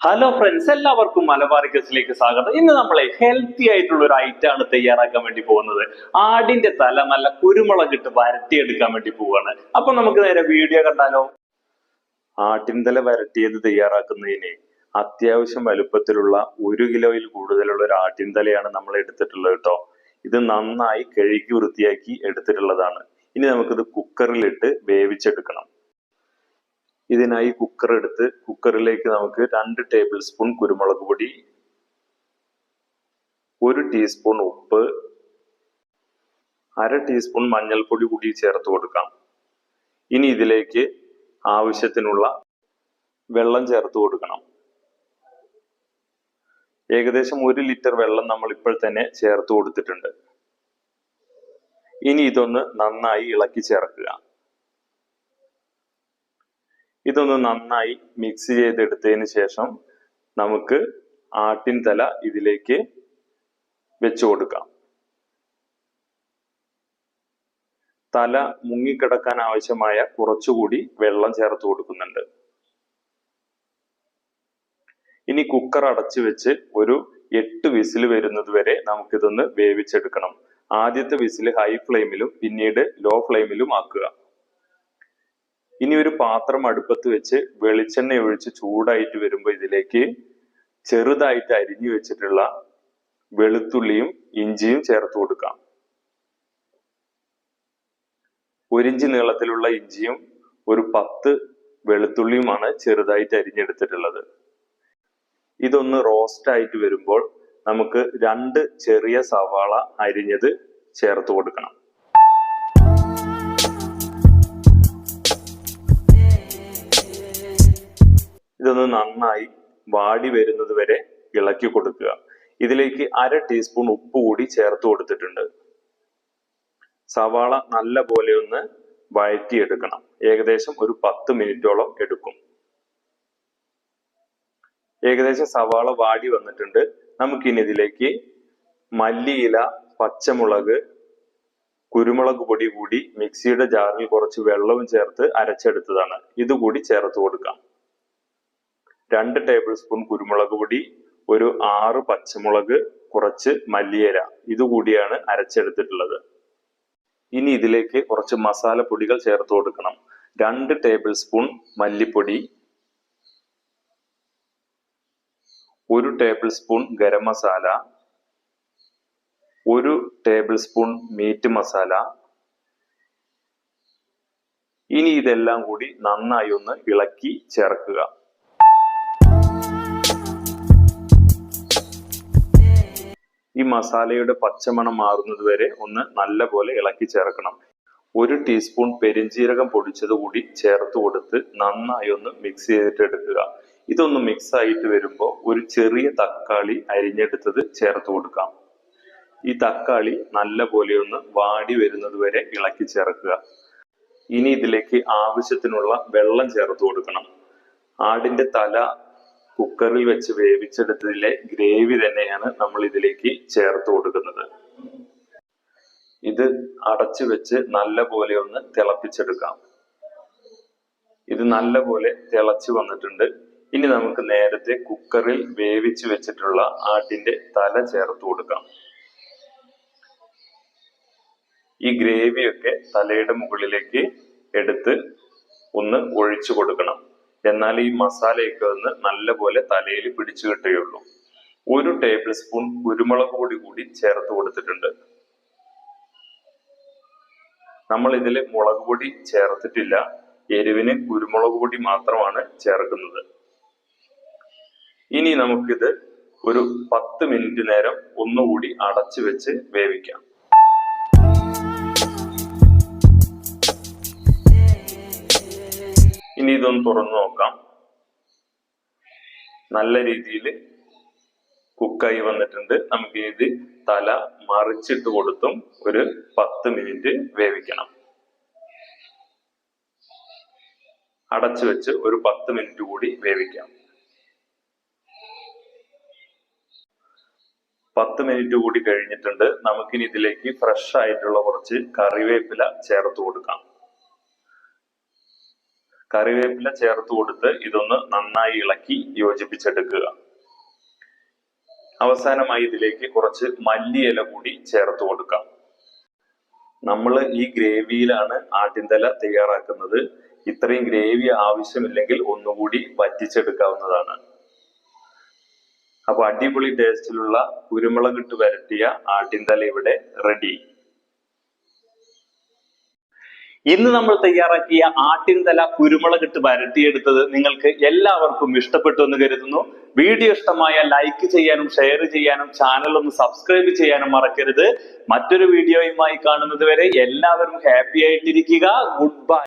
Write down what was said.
Hello friends എല്ലാവർക്കും മലബാർ ഗസിലേക്ക് സ്വാഗതം. ഇന്ന് നമ്മളെ ഹെൽത്തി ആയിട്ടുള്ള ഒരു ഐറ്റം ആണ് തയ്യാറാക്കാൻ വേണ്ടി പോകുന്നത്. ആടിന്റെ തല നല്ല കുരുമുളക് ഇട്ട് വരട്ടിയെടുക്കാൻ വേണ്ടി പോവാണ് അപ്പൊ നമുക്ക് നേരെ വീഡിയോ കണ്ടാലോ? ആട്ടിൻ തല വരട്ടിയത് തയ്യാറാക്കുന്നതിന് അത്യാവശ്യം വലുപ്പത്തിലുള്ള ഒരു കിലോയിൽ കൂടുതലുള്ള ഒരു ആട്ടിൻ തലയാണ് നമ്മൾ എടുത്തിട്ടുള്ളത് കേട്ടോ. ഇത് നന്നായി കഴുകി വൃത്തിയാക്കി എടുത്തിട്ടുള്ളതാണ്. ഇനി നമുക്കിത് കുക്കറിലിട്ട് വേവിച്ചെടുക്കണം. ഇതിനായി കുക്കർ എടുത്ത് കുക്കറിലേക്ക് നമുക്ക് രണ്ട് ടേബിൾ സ്പൂൺ കുരുമുളക് പൊടി ഒരു ടീസ്പൂൺ ഉപ്പ് അര ടീസ്പൂൺ മഞ്ഞൾപ്പൊടി കൂടി ചേർത്ത് കൊടുക്കാം. ഇനി ഇതിലേക്ക് ആവശ്യത്തിനുള്ള വെള്ളം ചേർത്ത് കൊടുക്കണം. ഏകദേശം ഒരു ലിറ്റർ വെള്ളം നമ്മൾ ഇപ്പോൾ തന്നെ ചേർത്ത് കൊടുത്തിട്ടുണ്ട്. ഇനി ഇതൊന്ന് നന്നായി ഇളക്കി ചേർക്കുക. ഇതൊന്ന് നന്നായി മിക്സ് ചെയ്തെടുത്തതിന് ശേഷം നമുക്ക് ആട്ടിൻ തല ഇതിലേക്ക് വെച്ചു കൊടുക്കാം. തല മുങ്ങിക്കിടക്കാൻ ആവശ്യമായ കുറച്ചുകൂടി വെള്ളം ചേർത്ത് കൊടുക്കുന്നുണ്ട്. ഇനി കുക്കർ അടച്ചു വെച്ച് ഒരു എട്ട് വിസിൽ വരുന്നത് വരെ നമുക്കിതൊന്ന് വേവിച്ചെടുക്കണം. ആദ്യത്തെ വിസിൽ ഹൈ ഫ്ലെയിമിലും പിന്നീട് ലോ ഫ്ലെയിമിലും ആക്കുക. ഇനി ഒരു പാത്രം അടുപ്പത്ത് വെച്ച് വെളിച്ചെണ്ണ ഒഴിച്ച് ചൂടായിട്ട് വരുമ്പോൾ ഇതിലേക്ക് ചെറുതായിട്ട് അരിഞ്ഞു വെച്ചിട്ടുള്ള വെളുത്തുള്ളിയും ഇഞ്ചിയും ചേർത്ത് കൊടുക്കാം. ഒരിഞ്ച് നീളത്തിലുള്ള ഇഞ്ചിയും ഒരു പത്ത് വെളുത്തുള്ളിയുമാണ് ചെറുതായിട്ട് അരിഞ്ഞെടുത്തിട്ടുള്ളത്. ഇതൊന്ന് റോസ്റ്റ് ആയിട്ട് വരുമ്പോൾ നമുക്ക് രണ്ട് ചെറിയ സവാള അരിഞ്ഞത് ചേർത്ത് കൊടുക്കണം. ഇതൊന്ന് നന്നായി വാടി വരുന്നത് വരെ ഇളക്കി കൊടുക്കുക. ഇതിലേക്ക് അര ടീസ്പൂൺ ഉപ്പ് കൂടി ചേർത്ത് കൊടുത്തിട്ടുണ്ട്. സവാള നല്ല പോലെ ഒന്ന് വഴറ്റിയെടുക്കണം. ഏകദേശം ഒരു പത്ത് മിനിറ്റോളം എടുക്കും. ഏകദേശം സവാള വാടി വന്നിട്ടുണ്ട്. നമുക്കിനി ഇതിലേക്ക് മല്ലിയില പച്ചമുളക് കുരുമുളക് പൊടി കൂടി മിക്സിയുടെ ജാറിൽ കുറച്ച് വെള്ളവും ചേർത്ത് അരച്ചെടുത്തതാണ്. ഇതുകൂടി ചേർത്ത് കൊടുക്കാം. രണ്ട് ടേബിൾ സ്പൂൺ കുരുമുളക് പൊടി ഒരു ആറ് പച്ചമുളക് കുറച്ച് മല്ലിയില. ഇതുകൂടിയാണ് അരച്ചെടുത്തിട്ടുള്ളത്. ഇനി ഇതിലേക്ക് കുറച്ച് മസാലപ്പൊടികൾ ചേർത്ത് കൊടുക്കണം. രണ്ട് ടേബിൾ സ്പൂൺ മല്ലിപ്പൊടി ഒരു ടേബിൾ സ്പൂൺ ഗരം മസാല ഒരു ടേബിൾ സ്പൂൺ മീറ്റ് മസാല. ഇനി ഇതെല്ലാം കൂടി നന്നായി ഒന്ന് ഇളക്കി ചേർക്കുക. ഈ മസാലയുടെ പച്ചമണം മാറുന്നത് വരെ ഒന്ന് നല്ല പോലെ ഇളക്കി ചേർക്കണം. ഒരു ടീസ്പൂൺ പെരിഞ്ജീരകം പൊടിച്ചത് കൂടി ചേർത്ത് കൊടുത്ത് നന്നായി ഒന്ന് മിക്സ് ചെയ്തിട്ട് എടുക്കുക ഇതൊന്ന് മിക്സ് ആയിട്ട് വരുമ്പോൾ ഒരു ചെറിയ തക്കാളി അരിഞ്ഞെടുത്തത് ചേർത്ത് കൊടുക്കാം. ഈ തക്കാളി നല്ല പോലെ ഒന്ന് വാടി വരുന്നത് വരെ ഇളക്കി ചേർക്കുക. ഇനി ഇതിലേക്ക് ആവശ്യത്തിനുള്ള വെള്ളം ചേർത്ത് കൊടുക്കണം. ആടിന്റെ തല കുക്കറിൽ വെച്ച് വേവിച്ചെടുത്തതിലെ ഗ്രേവി തന്നെയാണ് നമ്മൾ ഇതിലേക്ക് ചേർത്ത് കൊടുക്കുന്നത്. ഇത് അടച്ചു വെച്ച് നല്ല പോലെ ഒന്ന് തിളപ്പിച്ചെടുക്കാം. ഇത് നല്ല പോലെ തിളച്ചു വന്നിട്ടുണ്ട്. ഇനി നമുക്ക് നേരത്തെ കുക്കറിൽ വേവിച്ച് വെച്ചിട്ടുള്ള ആട്ടിന്റെ തല ചേർത്ത് കൊടുക്കാം. ഈ ഗ്രേവിയൊക്കെ തലയുടെ മുകളിലേക്ക് എടുത്ത് ഒന്ന് ഒഴിച്ചു കൊടുക്കണം. എന്നാൽ ഈ മസാലയൊക്കെ ഒന്ന് നല്ലപോലെ തലയിൽ പിടിച്ചു കിട്ടുകയുള്ളൂ. ഒരു ടേബിൾ സ്പൂൺ കുരുമുളക് പൊടി കൂടി ചേർത്ത് കൊടുത്തിട്ടുണ്ട്. നമ്മൾ ഇതിൽ മുളക് പൊടി ചേർത്തിട്ടില്ല. എരിവിന് കുരുമുളക് പൊടി മാത്രമാണ് ചേർക്കുന്നത്. ഇനി നമുക്കിത് ഒരു പത്ത് മിനിറ്റ് നേരം ഒന്നുകൂടി അടച്ചു വെച്ച് വേവിക്കാം. ഇനി ഇതൊന്ന് തുറന്നു നോക്കാം. നല്ല രീതിയിൽ കുക്കായി വന്നിട്ടുണ്ട്. നമുക്ക് ഇത് തല മറിച്ചിട്ട് കൊടുത്തും ഒരു പത്ത് മിനിറ്റ് വേവിക്കണം. അടച്ചു വെച്ച് ഒരു പത്ത് മിനിറ്റ് കൂടി വേവിക്കാം. പത്ത് മിനിറ്റ് കൂടി കഴിഞ്ഞിട്ടുണ്ട്. നമുക്കിനി ഇതിലേക്ക് ഫ്രഷ് ആയിട്ടുള്ള കുറച്ച് കറിവേപ്പില ചേർത്ത് കൊടുക്കാം. കറിവേപ്പില ചേർത്ത് കൊടുത്ത് ഇതൊന്ന് നന്നായി ഇളക്കി യോജിപ്പിച്ചെടുക്കുക. അവസാനമായി ഇതിലേക്ക് കുറച്ച് മല്ലിയില കൂടി ചേർത്ത് കൊടുക്കാം. നമ്മൾ ഈ ഗ്രേവിയിലാണ് ആട്ടിൻതല തയ്യാറാക്കുന്നത്. ഇത്രയും ഗ്രേവി ആവശ്യമില്ലെങ്കിൽ ഒന്നുകൂടി വറ്റിച്ചെടുക്കാവുന്നതാണ്. അപ്പൊ അടിപൊളി ടേസ്റ്റിലുള്ള കുരുമുളകിട്ട് വരട്ടിയ ആട്ടിൻതല ഇവിടെ റെഡി ഇന്ന് നമ്മൾ തയ്യാറാക്കിയ ആട്ടിൻതല കുരുമുളക് ഇട്ട് വരട്ടിയെടുത്തത് നിങ്ങൾക്ക് എല്ലാവർക്കും ഇഷ്ടപ്പെട്ടു എന്ന് കരുതുന്നു. വീഡിയോ ഇഷ്ടമായ ലൈക്ക് ചെയ്യാനും ഷെയർ ചെയ്യാനും ചാനൽ ഒന്ന് സബ്സ്ക്രൈബ് ചെയ്യാനും മറക്കരുത്. മറ്റൊരു വീഡിയോയുമായി കാണുന്നത് വരെ എല്ലാവരും ഹാപ്പി ആയിട്ടിരിക്കുക. Good bye